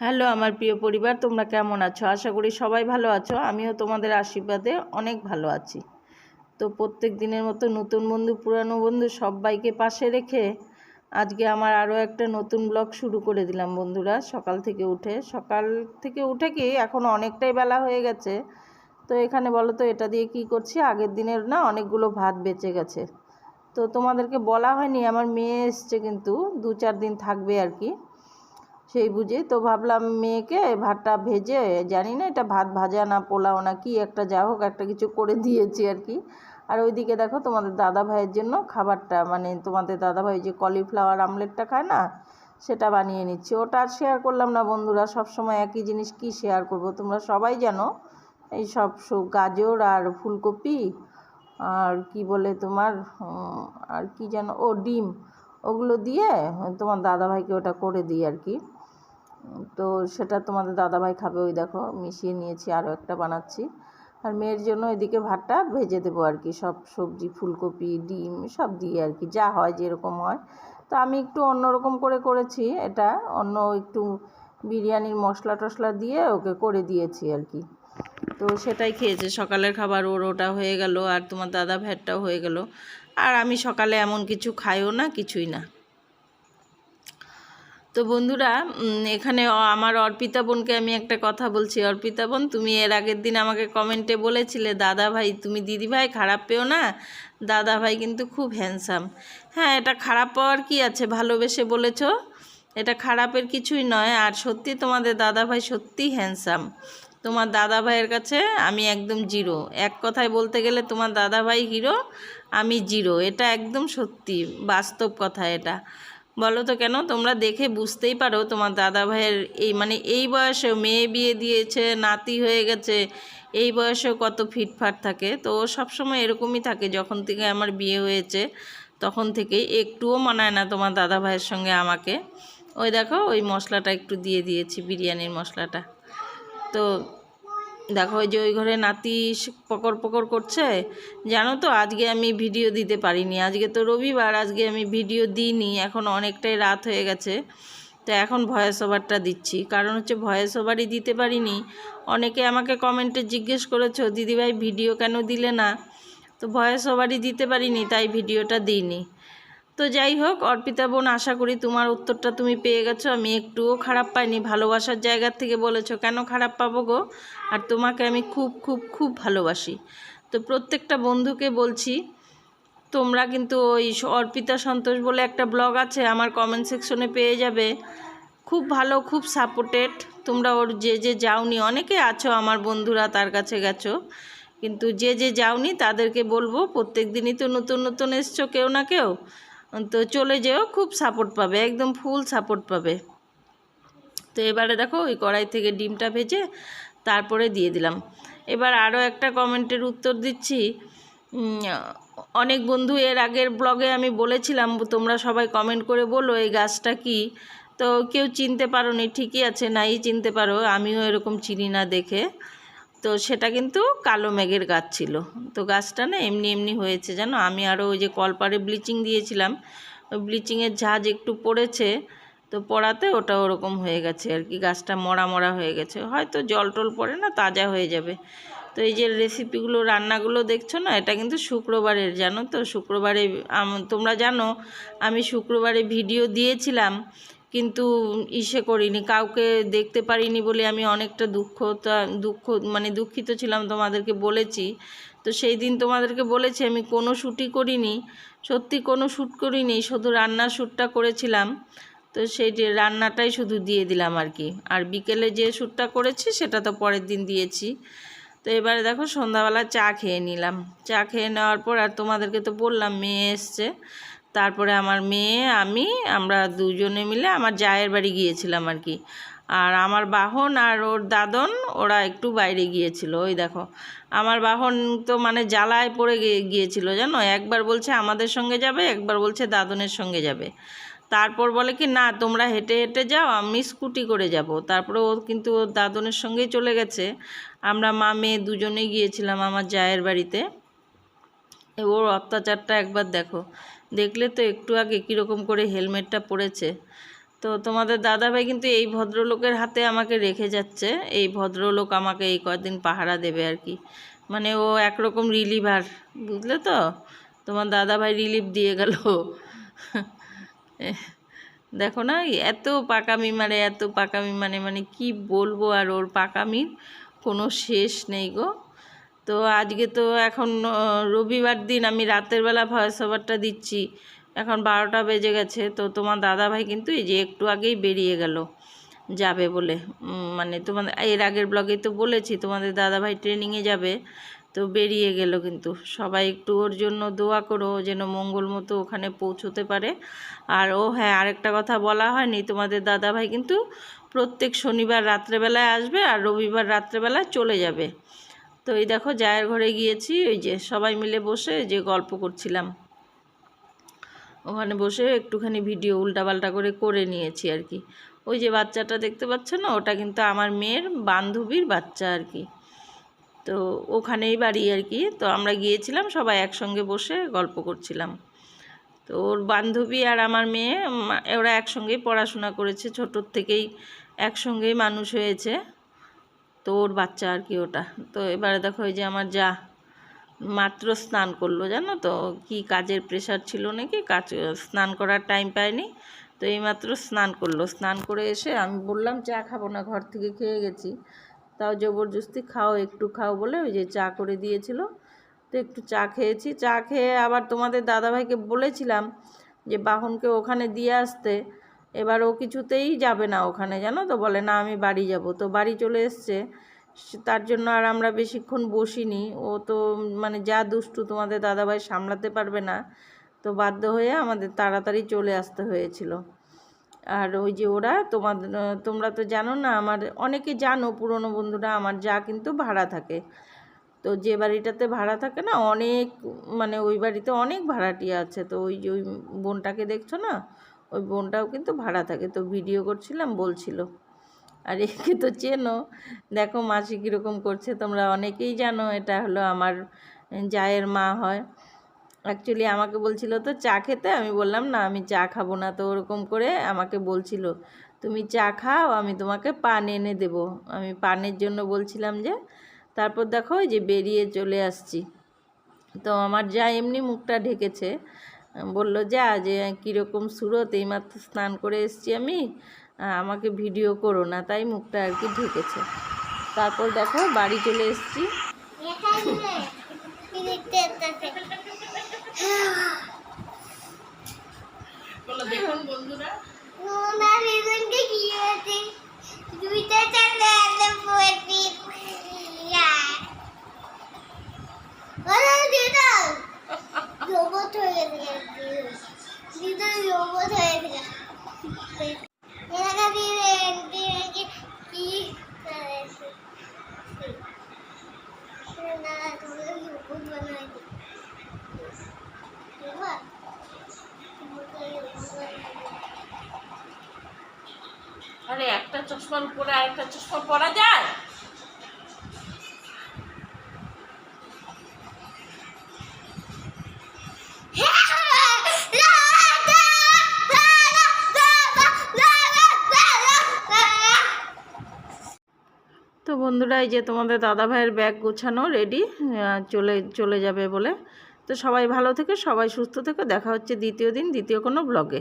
Hello, আমার প্রিয় পরিবার, তোমরা কেমন আছো? আশা করি সবাই ভালো আছো। আমিও তোমাদের আশীর্বাদে অনেক ভালো আছি। তো প্রত্যেক দিনের মতো নতুন বন্ধু, পুরানো বন্ধু সবাইকে পাশে রেখে আজকে আমার আরও একটা নতুন ব্লগ শুরু করে দিলাম বন্ধুরা। সকাল থেকে উঠে, সকাল থেকে উঠে কি এখন অনেকটাই বেলা হয়ে গেছে। তো এখানে বলো তো, এটা দিয়ে কি করছি? আগের দিনের না অনেকগুলো ভাত বেঁচে গেছে। তো তোমাদেরকে বলা হয়নি, আমার মেয়ে এসছে কিন্তু, দু চার দিন থাকবে আর কি। সেই বুঝে তো ভাবলাম মেয়েকে ভাতটা ভেজে, জানি না এটা ভাত ভাজা না পোলাও না কি একটা যা হোক একটা কিছু করে দিয়েছি আর কি। আর ওইদিকে দেখো তোমাদের দাদা ভাইয়ের জন্য খাবারটা মানে তোমাদের দাদা ভাই যে কলিফ্লাওয়ার আমলেটটা খায় না, সেটা বানিয়ে নিচ্ছি। ওটা আর শেয়ার করলাম না বন্ধুরা সব সময় একই জিনিস কি শেয়ার করব তোমরা সবাই জানো? এই সব সব- গাজর আর ফুলকপি আর কি বলে তোমার আর কি যেন, ও ডিম, ওগুলো দিয়ে তোমার দাদাভাইকে ওটা করে দিই আর কি। তো সেটা তোমাদের দাদাভাই খাবে, ওই দেখো, মিশিয়ে নিয়েছি আরও একটা বানাচ্ছি। আর মেয়ের জন্য এদিকে ভাতটা ভেজে দেবো আর কি, সব সবজি, ফুলকপি, ডিম, সব দিয়ে আর কি, যা হয় যেরকম হয়। তো আমি একটু অন্যরকম করে করেছি, এটা অন্য একটু বিরিয়ানির মশলা টশলা দিয়ে ওকে করে দিয়েছি আর কি। তো সেটাই খেয়েছে, সকালের খাবার ওর, ওটা হয়ে গেল, আর তোমার দাদা ভ্যাটটাও হয়ে গেল। আর আমি সকালে এমন কিছু খাইও না, কিছুই না। তো বন্ধুরা এখানে আমার অর্পিতা বোনকে আমি একটা কথা বলছি। অর্পিতা বোন, তুমি এর আগের দিন আমাকে কমেন্টে বলেছিলে, দাদা ভাই, তুমি দিদি ভাই, খারাপ পেও না? দাদা ভাই কিন্তু খুব হ্যান্ডসাম হ্যাঁ এটা খারাপ পাওয়ার কি আছে? ভালোবেসে বলেছ। এটা খারাপের কিছুই নয়। আর সত্যি তোমাদের দাদা ভাই সত্যিই হ্যান্ডসাম তোমার দাদা ভাইয়ের কাছে আমি একদম জিরো। এক কথায় বলতে গেলে তোমার দাদা ভাই হিরো, আমি জিরো। এটা একদম সত্যি, বাস্তব কথা এটা। বলো তো কেন? তোমরা দেখে বুঝতেই পারো তোমার দাদা ভাইয়ের এই মানে এই বয়সেও মেয়ে বিয়ে দিয়েছে, নাতি হয়ে গেছে, এই বয়সেও কত ফিটফাট থাকে। তো সবসময় এরকমই থাকে। যখন থেকে আমার বিয়ে হয়েছে, তখন থেকে একটুও মানায় না তোমার দাদা ভাইয়ের সঙ্গে আমাকে। ওই দেখো, ওই মশলাটা একটু দিয়ে দিয়েছি, বিরিয়ানির মশলাটা। তো দেখো যে ওই ঘরে নাতি পকর পকর করছে। জানো তো, আজকে আমি ভিডিও দিতে পারিনি। আজকে তো রবিবার, আজকে আমি ভিডিও দিইনি। এখন অনেকটাই রাত হয়ে গেছে। তো এখন ভয়েস ওভারটা দিচ্ছি। কারণ হচ্ছে ভয়েস ওভারই দিতে পারিনি। অনেকে আমাকে কমেন্টে জিজ্ঞেস করেছ, দিদিভাই, ভিডিও কেন দিলে না? তো ভয়েস ওভারই দিতে পারিনি, তাই ভিডিওটা দিইনি। তো যাই হোক, অর্পিতা বোন, আশা করি তোমার উত্তরটা তুমি পেয়ে গেছো। আমি একটুও খারাপ পাইনি, ভালোবাসার জায়গার থেকে বলেছ। কেন খারাপ পাবো গো? আর তোমাকে আমি খুব খুব খুব ভালোবাসি। তো প্রত্যেকটা বন্ধুকে বলছি, তোমরা কিন্তু ওই অর্পিতা সন্তোষ বলে একটা ব্লগ আছে, আমার কমেন্ট সেকশনে পেয়ে যাবে। খুব ভালো, খুব সাপোর্টেড তোমরা ওর যে যে যাওনি, অনেকে আছো আমার বন্ধুরা, তার কাছে গেছো। কিন্তু যে যে যাওনি, তাদেরকে বলব, প্রত্যেক দিনই তো নতুন নতুন এসছো কেউ না কেউ। তো চলে যেও, খুব সাপোর্ট পাবে, একদম ফুল সাপোর্ট পাবে। তো এবারে দেখো, ওই কড়াই থেকে ডিমটা ভেজে তারপরে দিয়ে দিলাম। এবার আরও একটা কমেন্টের উত্তর দিচ্ছি। অনেক বন্ধু এর আগের ব্লগে আমি বলেছিলাম, তোমরা সবাই কমেন্ট করে বলো এই গাছটা কি। তো কেউ চিনতে পারো নি ঠিকই আছে, নাই চিনতে পারো, আমিও এরকম চিনি না দেখে। তো সেটা কিন্তু কালো মেঘের গাছ ছিল। তো গাছটা না এমনি এমনি হয়েছে। জানো, আমি আরও ওই যে কলপারে ব্লিচিং দিয়েছিলাম। ওই ব্লিচিংয়ের ঝাঁজ একটু পড়েছে, তো পড়াতে ওটা ওরকম হয়ে গেছে আর কি। গাছটা মরা মরা হয়ে গেছে। হয়তো জল টল পড়ে না, তাজা হয়ে যাবে। তো এই যে রেসিপিগুলো রান্নাগুলো দেখছ না, এটা কিন্তু শুক্রবারের, জানো তো? শুক্রবারে তোমরা জানো, আমি শুক্রবারে ভিডিও দিয়েছিলাম। কিন্তু ইসে করিনি, কাউকে দেখতে পারিনি বলে আমি অনেকটা দুঃখ দুঃখ মানে দুঃখিত ছিলাম তোমাদেরকে বলেছি। তো সেই দিন তোমাদেরকে বলেছি, আমি কোনো শ্যুটই করিনি, সত্যি কোনো শ্যুট করিনি, শুধু রান্নার শ্যুটটা করেছিলাম। তো সেই যে রান্নাটাই শুধু দিয়ে দিলাম আর কি। আর বিকেলে যে শ্যুটটা করেছি, সেটা তো পরের দিন দিয়েছি। তো এবারে দেখো সন্ধ্যাবেলা চা খেয়ে নিলাম। চা খেয়ে নেওয়ার পর আর তোমাদেরকে তো বললাম, মেয়ে এসছে। তারপরে আমার মেয়ে, আমি, আমরা দুজনে মিলে আমার জায়ের বাড়ি গিয়েছিলাম আর কি। আর আমার বাহন আর ওর দাদন, ওরা একটু বাইরে গিয়েছিল, ওই দেখো। আমার বাহন তো মানে জ্বালায় পড়ে গিয়ে- গিয়েছিল, জানো? একবার বলছে আমাদের সঙ্গে যাবে, একবার বলছে দাদনের সঙ্গে যাবে। তারপর বলে কি, না, তোমরা হেঁটে হেঁটে যাও, আমি স্কুটি করে যাব। তারপরে ও কিন্তু ওর দাদনের সঙ্গেই চলে গেছে। আমরা মা, মেয়ে দুজনেই গিয়েছিলাম আমার জায়ের বাড়িতে। ওর অত্যাচারটা একবার দেখো। দেখলে তো একটু আগে কীরকম করে হেলমেটটা পরেছে। তো তোমাদের দাদাভাই কিন্তু এই ভদ্রলোকের হাতে আমাকে রেখে যাচ্ছে। এই ভদ্রলোক আমাকে এই কয়েকদিন পাহারা দেবে আর কি। মানে ও একরকম রিলিভার বুঝলে তো? তোমার দাদাভাই রিলিফ দিয়ে গেল। দেখো না, এত পাকামি মানে এত পাকামি মানে মানে কি বলব আর ওর পাকামির কোনো শেষ নেই গো। তো আজকে তো এখন রবিবার দিন আমি রাতের বেলা ভয়েস ওভারটা দিচ্ছি। এখন বারোটা বেজে গেছে, তো তোমার দাদাভাই কিন্তু এই যে একটু আগেই বেরিয়ে গেল, যাবে বলে। মানে তোমাদের, এর আগের ব্লগে তো বলেছি, তোমাদের দাদাভাই ট্রেনিংয়ে যাবে, তো বেরিয়ে গেল কিন্তু। সবাই একটু ওর জন্য দোয়া করো যেন মঙ্গল মতো ওখানে পৌঁছতে পারে। আর ও হ্যাঁ আরেকটা কথা বলা হয়নি, তোমাদের দাদাভাই কিন্তু প্রত্যেক শনিবার রাত্রেবেলায় আসবে আর রবিবার রাত্রেবেলায় চলে যাবে। তো এই দেখো, জায়ের ঘরে গিয়েছি। ওই যে সবাই মিলে বসে যে গল্প করছিলাম। ওখানে বসে একটুখানি ভিডিও উল্টাপাল্টা করে করে নিয়েছি আর কি। ওই যে বাচ্চাটা দেখতে পাচ্ছ না, ওটা কিন্তু আমার মেয়ের বান্ধবীর বাচ্চা আর কি। তো ওখানেই বাড়ি আর কি। তো আমরা গিয়েছিলাম, সবাই একসঙ্গে বসে গল্প করছিলাম। তো ওর বান্ধবী আর আমার মেয়ে ওরা একসঙ্গেই পড়াশোনা করেছে, ছোটোর থেকেই একসঙ্গেই মানুষ হয়েছে। তো ওর বাচ্চা আর কি ওটা। তো এবারে দেখো এই যে আমার যা মাত্র স্নান করল, জানো তো? কি কাজের প্রেশার ছিল নাকি? কাজ, স্নান করার টাইম পায়নি তো এইমাত্র স্নান করল। স্নান করে এসে আমি বললাম, চা খাব না, ঘর থেকে খেয়ে গেছি। তাও জবরদস্তি খাও, একটু খাও বলে ওই যে চা করে দিয়েছিল। তো একটু চা খেয়েছি। চা খেয়ে আবার তোমাদের দাদাভাইকে বলেছিলাম যে, বাহনকে ওখানে দিয়ে আসতে। এবার ও কিছুতেই যাবে না ওখানে, জানো তো? বলে, না, আমি বাড়ি যাব। তো বাড়ি চলে এসছে। তার জন্য আর আমরা বেশিক্ষণ বসিনি। ও তো মানে যা দুষ্টু তোমাদের দাদাভাই সামলাতে পারবে না, তো বাধ্য হয়ে আমাদের তাড়াতাড়ি চলে আসতে হয়েছিল। আর ওই যে ওরা তোমাদের তোমরা তো জানো না, আমার, অনেকে জানো পুরনো বন্ধুরা, আমার যা কিন্তু ভাড়া থাকে। তো যে বাড়িটাতে ভাড়া থাকে না, অনেক মানে ওই বাড়িতে অনেক ভাড়াটিয়া আছে। তো ওই যে ওই বোনটাকে দেখছ না? ওই বোনটাও কিন্তু ভাড়া থাকে। তো ভিডিও করছিলাম, বলছিল, আর, একে তো চেনো। দেখো মাসি কীরকম করছে, তোমরা অনেকেই জানো, এটা হলো আমার জায়ের মা হয়। অ্যাকচুয়ালি আমাকে বলছিল, তো চা খেতে? আমি বললাম, না, আমি চা খাব না। তো ওরকম করে আমাকে বলছিল, তুমি চা খাও, আমি তোমাকে পান এনে দেবো। আমি পানের জন্য বলছিলাম যে, তারপর দেখো যে বেরিয়ে চলে আসছি। তো আমার যা এমনি মুখটা ঢেকেছে বলল, যা, যে কীরকম সুরত, এইমাত্র স্নান করে এসছি আমি আমাকে ভিডিও করো না। তাই মুখটা আর কি ঢেকেছে। তারপর দেখো, বাড়ি চলে এসছি বলো দেখুন বন্ধুরা রোবট হয়ে গেছে দিদা রোবট হয়ে গেছে এলাকা দিয়ে দিদাকে কি করেছে না তুমি রোবট বানাই রোবট আরে একটা চশমার উপরে আরেকটা চশমা পরা যায়? তো বন্ধুরা, এই যে তোমাদের দাদা ভাইয়ের ব্যাগ গোছানো রেডি চলে চলে যাবে বলে। তো সবাই ভালো থেকে, সবাই সুস্থ থেকে, দেখা হচ্ছে দ্বিতীয় দিন, দ্বিতীয় কোনো ব্লগে